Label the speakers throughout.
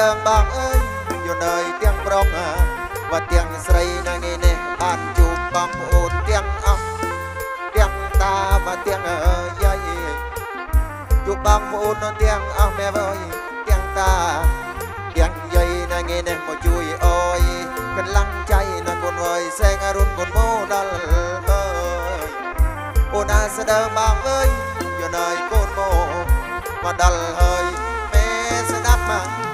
Speaker 1: ដើងបងអើយយនើយទាំងប្រុសវទាំងស្រីណាងនេះបានជួបបងប្អូនទាំងអស់ទាំងតាវទាំងយាយជួបបងប្អូននោះទាំងអស់មែអើយទាំងតាទាំងយាយណាងេនេះមកជួយអើយកន្លងใจណាកូនអើយសែងអរុនកូនមោដល់អើយអូនអាស្ដើបងអើយយនើយកូនមោមកដល់ហើយមេស្ដាប់មក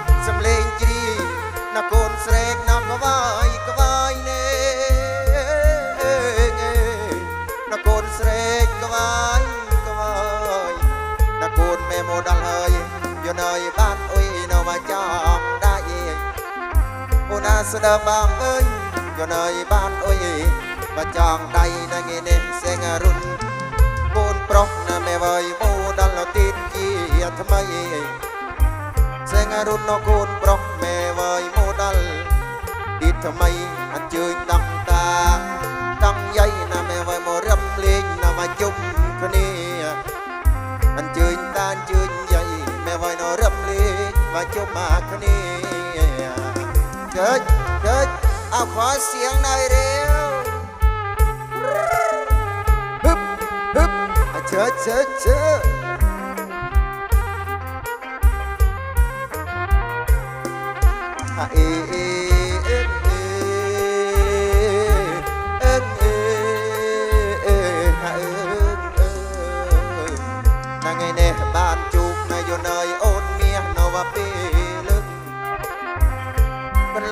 Speaker 1: ណាកូនមេម៉ូដល់ហើយយនើយបានអុយនៅមកចំដាច់អូនអាស្ដើបងអើយយនើយបានអុយមកចងដៃនៅងានេះសេងរុនកូនប្រុសណាមេវើយមូដល់ទីតជាថ្មីសេងរុននៅកូនប្រុសមេវើយមូដល់ទីថ្មីអញ្ជើញដំតាតង់យាយណាមេវើយមករំលេងណាមកជុំ จุมากนี่เกิดเกิดเอาขอเสียงหน่อยเร็วฮึบฮึบเจอเจอเจอเอ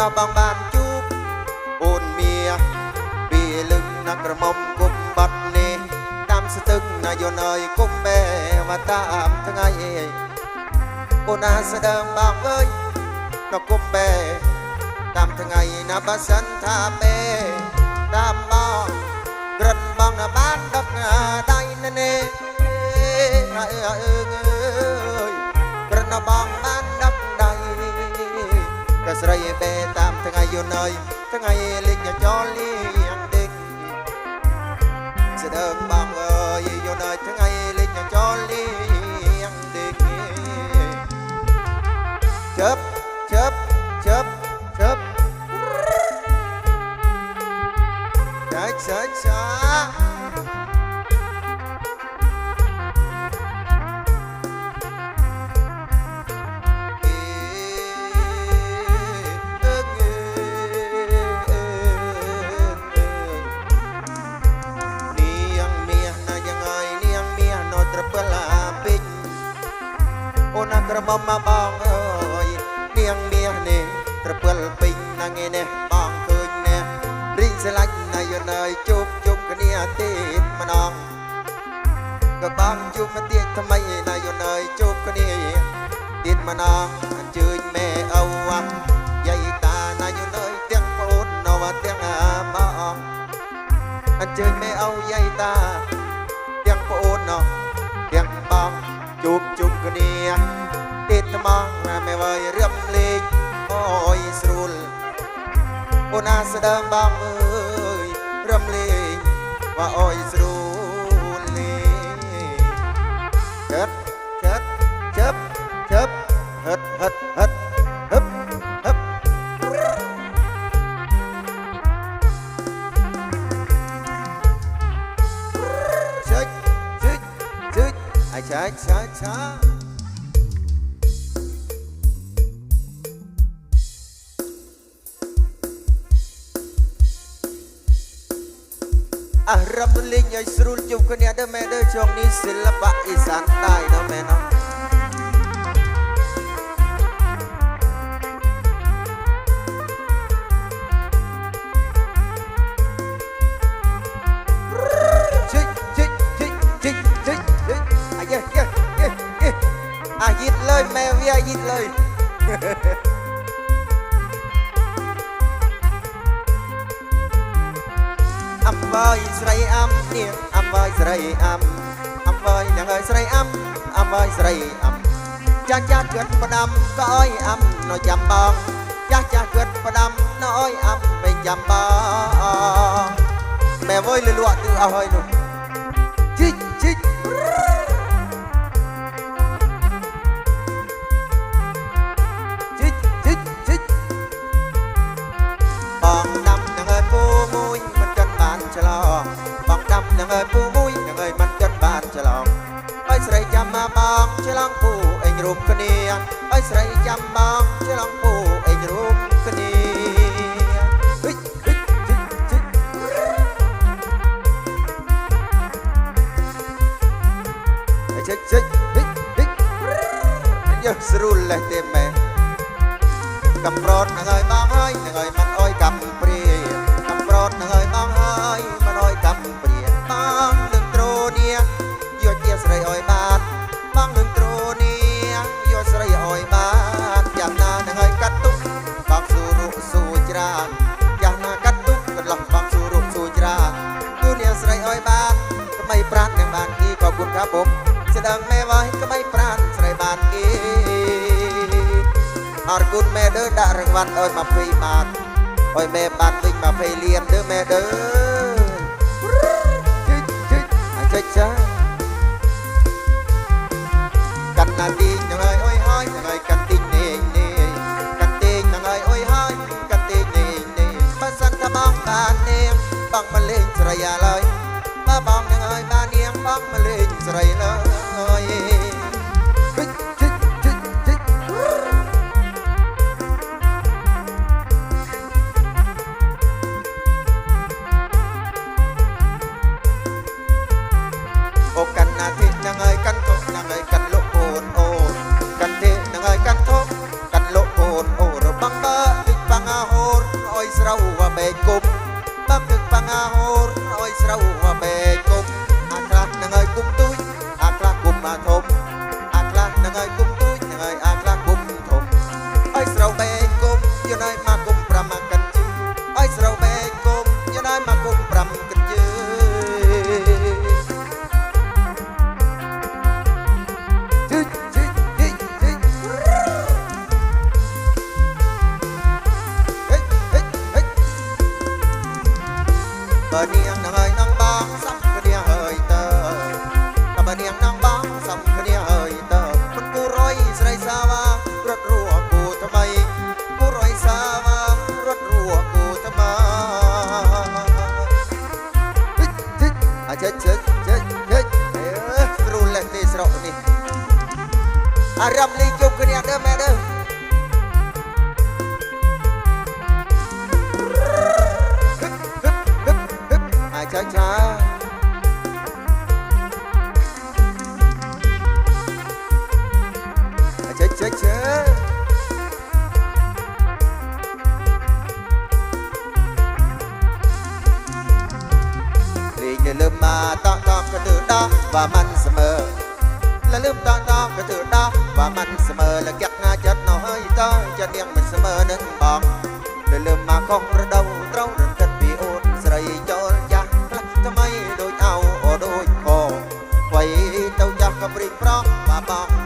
Speaker 1: កន្លងបងបានជួបអូនមាសពេលឹកណាក្រមុំគុំបាត់នេះតាមស្ទឹងណាយនើយគុំបែវតាមថ្ងៃអូនណាស្ដើងបងអើយនៅគុំបែតាមថ្ងៃណាបើសិនថាបែតាមបងក្រិនបងណាបានដឹកដៃណនេអើអើអើយប្រណបងបានដឹកដៃតែ ស្រីបេតាមថ្ងៃយនើយថ្ងៃលិចចោលលៀងដេកស្ដើម មុំមកបងអើយនាងមាសនេះត្រពិលពេញណាងឯនេះបងឃើញនេះរីងស្រឡាញ់ណាយនើយជប់ជប់គ្នាទេម្ដងក៏បងជួបមកទៀតថ្មីណាយនើយជប់គ្នាទៀតម្ដងអញ្ជើញ ដើងបងអើយរឹមលេងว่าអូយស្រួលលេងចិត្តចិត្តចិត្តចិត្តហិតហិតហិតហឹបហឹប อะรับลิงใหญ่สรุปจุบคนเนี้ยเด้อแม่เด้อช่วงนี้ศิลปะอีสานใต้เนาะแม่เนาะอ่ยิดเลยแม่เวียยิดเลย វើយស្រីអំនាងអំវើយស្រីអំអំវើយនាងអើយស្រីអំអំវើយស្រីអំចាស់ចាស់គិតផ្ដាំក៏អើយអាំនៅចាំបងចាស់ចាស់គិតផ្ដាំនៅអើយអាំមិនចាំបងម៉ែវយលលក់ទឺអស់ហើយនោះជីកជីកជី ស្រួលលេះទេមែកំប្រតនឹងហើយមកហើយនឹងហើយមិនអោយកំព្រាកំប្រតនឹងហើយមកហើយមិនអោយកំព្រាបងនឹងត្រូនីយកជាស្រីអោយបានបងនឹងត្រូនីយកស្រីអោយបានយ៉ាងណានឹងហើយកាត់ទុកបងសួររុសួរច្រើនយ៉ាងណាកាត់ទុកកន្លោះបងសួររុសួរច្រើនទូនាស្រីអោយបានថ្មីប្រាត់នឹងបានទីក៏គុំថាបុកស្ដឹង អរគុណមេដឺដាក់រង្វាន់ឲ្យ20បាតឲ្យមេបានវិញ20លានដឺមេដឺជិចជិចអាចិចចាកាន់ណាទីងនឹងហើយអុយហើយនឹងហើយកាន់ទីងនេះនេះកាន់ទីងនឹងហើយអុយហើយកាន់ទីងនេះនេះបើសិនថាបងបាននាងបងមកលេងស្រីអាឡើយបើបងនឹងហើយបាននាងបងមកលេងស្រីឡើយ ว่ามันเสมอ และลืมตอนดอกกระถือดอกว่ามันเสมอและแกงาจัดเอาให้เต้ยจะเนียงมันเสมอនឹងបងដែលลืมមកខុសប្រដៅត្រូវរត់គិតពីអូនស្រីចូលចាស់ខ្លះថ្មីដូចអោអូដូចខោໄວទៅចាស់ក៏ព្រិចប្រោះបាបង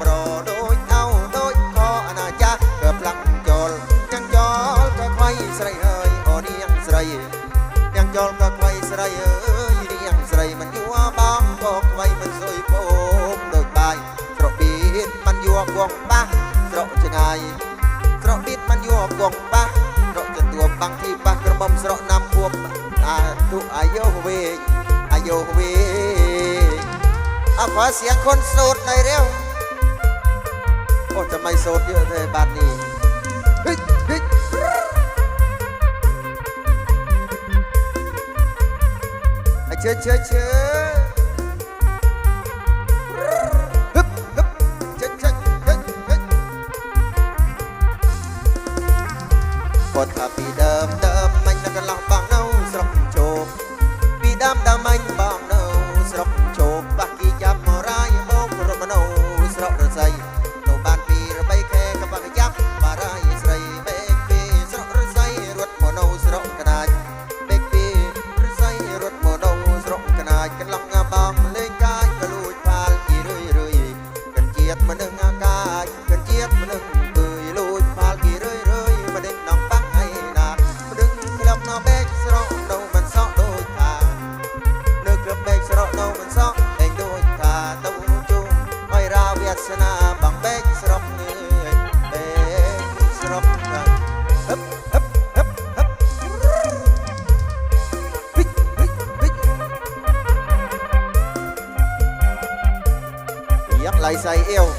Speaker 1: วงปะเราะจะไงเราะดิดมันยวกวงปะเราะจะตัวบังที่ปะกระบอมเราะห์นำพวกอาตุอายุเวอายุเวเอาขอเสียงคนโสดในเร็วโอ้จะไมโสดเยอะเลยบ้านนี้เฮ้ยเฮ้ยเชื้อเชื้อเชื้อ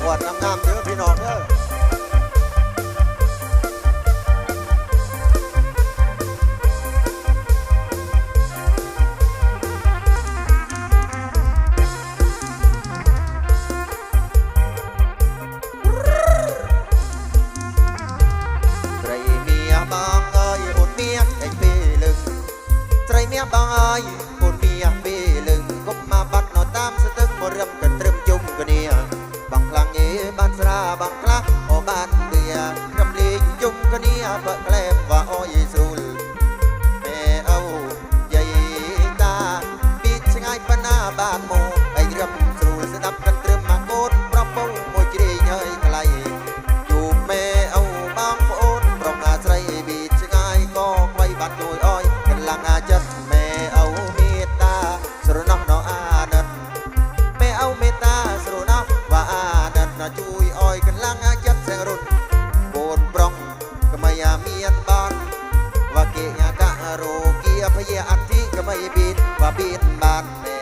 Speaker 1: วดงามๆเด้อพี่น้องเด้อ พรเยอักที่ก็ไม่บินว่าบินบากแม่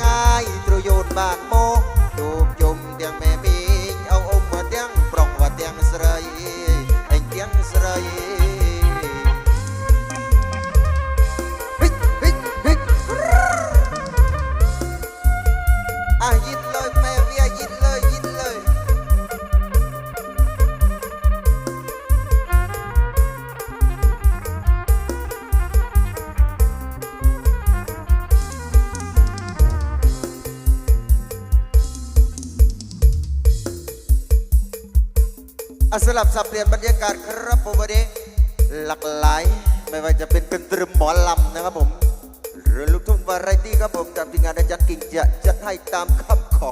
Speaker 1: ឆ្ងាយទ្រយោនបានមកទូបយំទាំងមេមីងអងអ៊ំទាំងប្រុងទាំងស្រីអញទាំងស្រី อสลับสับเปลี่ยนบรรยากาศครับผมวันนี้หลากหลาย ไม่ว่าจะเป็นเป็นตรมหมอลำนะครับผมหรือลูกทุ่งวาไรตี้ครับผมจากทีมงานอาจารย์กิ่งจะจัดให้ตามคำขอ